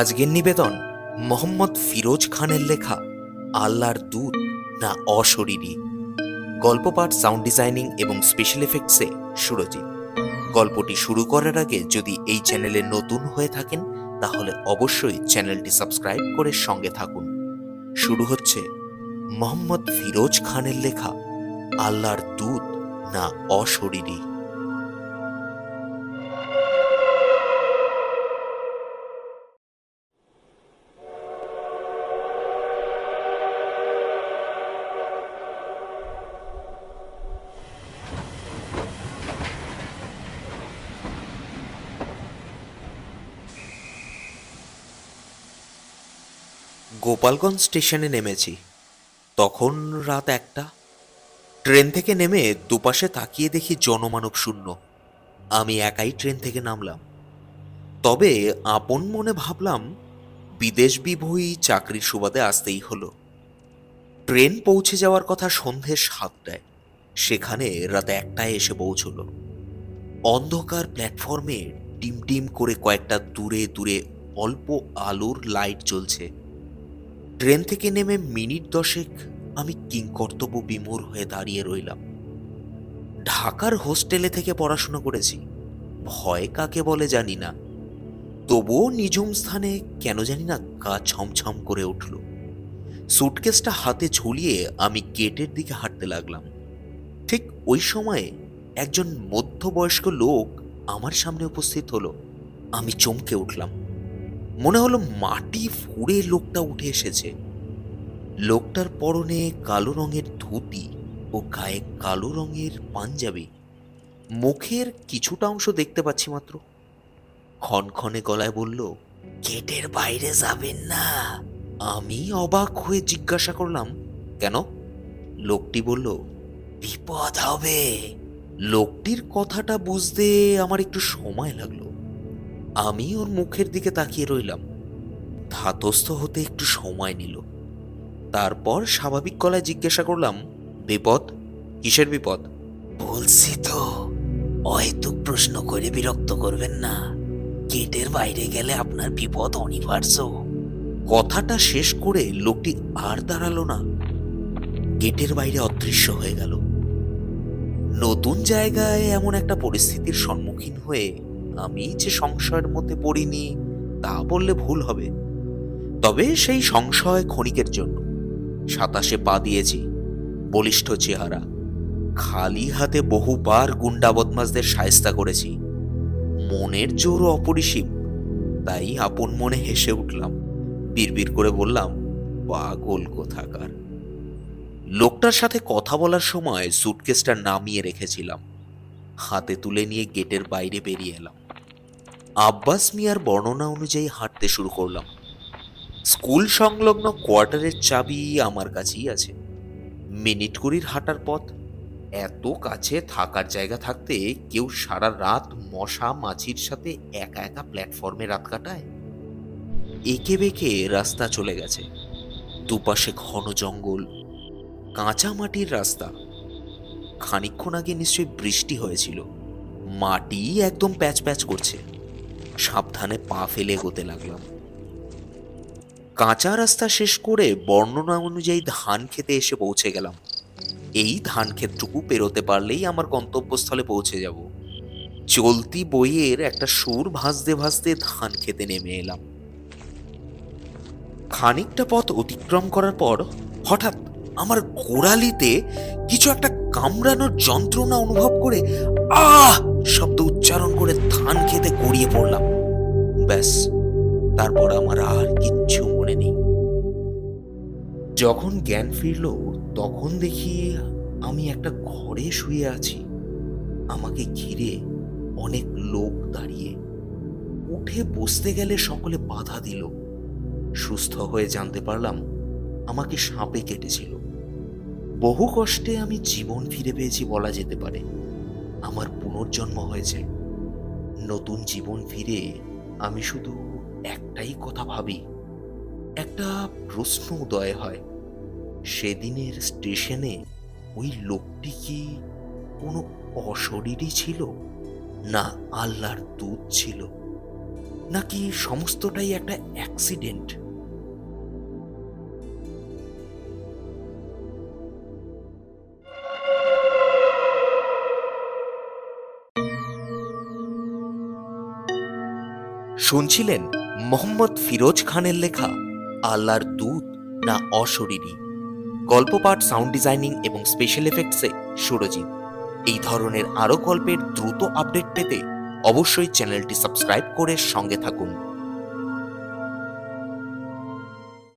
আজকের নিবেদন, মোহাম্মদ ফিরোজ খানের লেখা, আল্লাহর দুধ না অশরীরী। গল্প পাঠ সাউন্ড ডিজাইনিং এবং স্পেশাল এফেক্টসে সুরজিৎ। গল্পটি শুরু করার আগে যদি এই চ্যানেলে নতুন হয়ে থাকেন, তাহলে অবশ্যই চ্যানেলটি সাবস্ক্রাইব করে সঙ্গে থাকুন। শুরু হচ্ছে মোহাম্মদ ফিরোজ খানের লেখা, আল্লাহর দূত না অশরীরী। গোপালগঞ্জ স্টেশনে নেমেছি। তখন রাত একটা। ট্রেন থেকে নেমে দুপাশে তাকিয়ে দেখি জনমানব শূন্য। আমি একাই ট্রেন থেকে নামলাম। তবে আপন মনে ভাবলাম, বিদেশ বিভূই চাকরির সুবাদে আসতেই হলো। ট্রেন পৌঁছে যাওয়ার কথা সন্ধে সাতটায়। সেখানে রাত একটায় এসে পৌঁছলো। অন্ধকার প্ল্যাটফর্মে টিম টিম করে কয়েকটা দূরে দূরে অল্প আলোর লাইট জ্বলছে। ট্রেন থেকে নেমে মিনিট দশেক আমি কিংকর্তব্য বিমূর হয়ে দাঁড়িয়ে রইলাম। ঢাকার হোস্টেলে থেকে পড়াশোনা করেছি। ভয় কাকে বলে জানি না। তবুও নিঝুম স্থানে কেন জানি না গা ছমছম করে উঠল। সুটকেসটা হাতে ঝুলিয়ে আমি গেটের দিকে হাঁটতে লাগলাম। ঠিক ওই সময়ে একজন মধ্যবয়স্ক লোক আমার সামনে উপস্থিত হলো। আমি চমকে উঠলাম। মনে হলো মাটি ফুঁড়ে লোকটা উঠে এসেছে। লোকটার পরনে কালো রঙের ধুতি ও গায়ে কালো রঙের পাঞ্জাবি। মুখের কিছুটা অংশ দেখতে পাচ্ছি মাত্র। ক্ষণক্ষণে গলায় বলল, গেটের বাইরে যাবেন না। আমি অবাক হয়ে জিজ্ঞাসা করলাম, কেন? লোকটি বলল, বিপদ হবে। লোকটির কথাটা বুঝতে আমার একটু সময় লাগল। আমি ওর মুখের দিকে তাকিয়ে রইলাম। ধাতস্থ হতে একটু সময় নিল। তারপর স্বাভাবিক গলায় জিজ্ঞাসা করলাম বিপদ? কিসের বিপদ? বলছি তো অহেতুক প্রশ্ন করে বিরক্ত করবেন না। গেটের বাইরে গেলে আপনার বিপদ অনিবার্য। কথাটা শেষ করে লোকটি আর দাঁড়াল না। গেটের বাইরে অদৃশ্য হয়ে গেল। নতুন জায়গায় এমন একটা পরিস্থিতির সম্মুখীন হয়ে আমি যে সংশয়ের মধ্যে পড়িনি, তা বললে ভুল হবে। তবে সেই সংশয় ক্ষণিকের জন্য। সাতাশে পা দিয়েছি, বলিষ্ঠ চেহারা। খালি হাতে বহুবার গুন্ডা বদমাসদের সায়স্তা করেছি। মনের জোর অপরিসীম, তাই আপন মনে হেসে উঠলাম। বিড়বিড় করে বললাম, পাগল কোথাকার? লোকটার সাথে কথা বলার সময় সুটকেসটা নামিয়ে রেখেছিলাম। হাতে তুলে নিয়ে গেটের বাইরে বেরিয়ে এলাম। আব্বাস মিয়ার বর্ণনা অনুযায়ী হাঁটতে শুরু করলাম। স্কুল সংলগ্ন কোয়ার্টারের চাবি আমার কাছেই আছে। মিনিট কুড়ির হাঁটার পথ। এত কাছে থাকার জায়গা থাকতে কেউ সারা রাত মশা মাছির সাথে একা একা প্ল্যাটফর্মে রাত কাটায়? একে বেঁকে রাস্তা চলে গেছে। দুপাশে ঘন জঙ্গল, কাঁচা মাটির রাস্তা। খানিকক্ষণ আগে নিশ্চয়ই বৃষ্টি হয়েছিল। মাটি একদম প্যাচ প্যাচ করছে। সাবধানে পা ফেলে এগোতে লাগলাম। কাঁচা রাস্তা শেষ করে বর্ণনা অনুযায়ী ধান খেতে এসে পৌঁছে গেলাম। এই ধান ক্ষেতটুকু পেরোতে পারলেই আমার গন্তব্যস্থলে পৌঁছে যাব। চলতি বইয়ের একটা সুর ভাসতে ভাসতে ধান খেতে নেমে এলাম। খানিকটা পথ অতিক্রম করার পর হঠাৎ আমার গোড়ালিতে কিছু একটা কামড়ানোর যন্ত্রণা অনুভব করে, আহ! শব্দ উচ্চারণ করে ধান খেতে গড়িয়ে পড়লাম। ব্যাস, তারপর আমার আর কিচ্ছু মনে নেই। যখন জ্ঞান ফিরল, তখন দেখি আমি একটা ঘরে শুয়ে আছি। আমাকে ঘিরে অনেক লোক দাঁড়িয়ে। উঠে বসতে গেলে সকলে বাধা দিল। সুস্থ হয়ে জানতে পারলাম, আমাকে সাপে কেটেছিল। বহু কষ্টে আমি জীবন ফিরে পেয়েছি বলা যেতে পারে। আমার পুনর্জন্ম হয়েছে। নতুন জীবন ফিরে আমি শুধু একটাই কথা ভাবি। একটা প্রশ্ন উদয় হয়। সেদিনের স্টেশনে ওই লোকটি কি কোনো অশরীরই ছিল? না আল্লাহর দূত ছিল? নাকি সমস্তটাই একটা অ্যাক্সিডেন্ট? শুনছিলেন মোহাম্মদ ফিরোজ খানের লেখা আল্লাহর দূত না অশরীরী। গল্প পাঠ, সাউন্ড ডিজাইনিং এবং স্পেশাল এফেক্টসে সুরজিৎ। এই ধরনের আরও গল্পের দ্রুত আপডেট পেতে অবশ্যই চ্যানেলটি সাবস্ক্রাইব করে সঙ্গে থাকুন।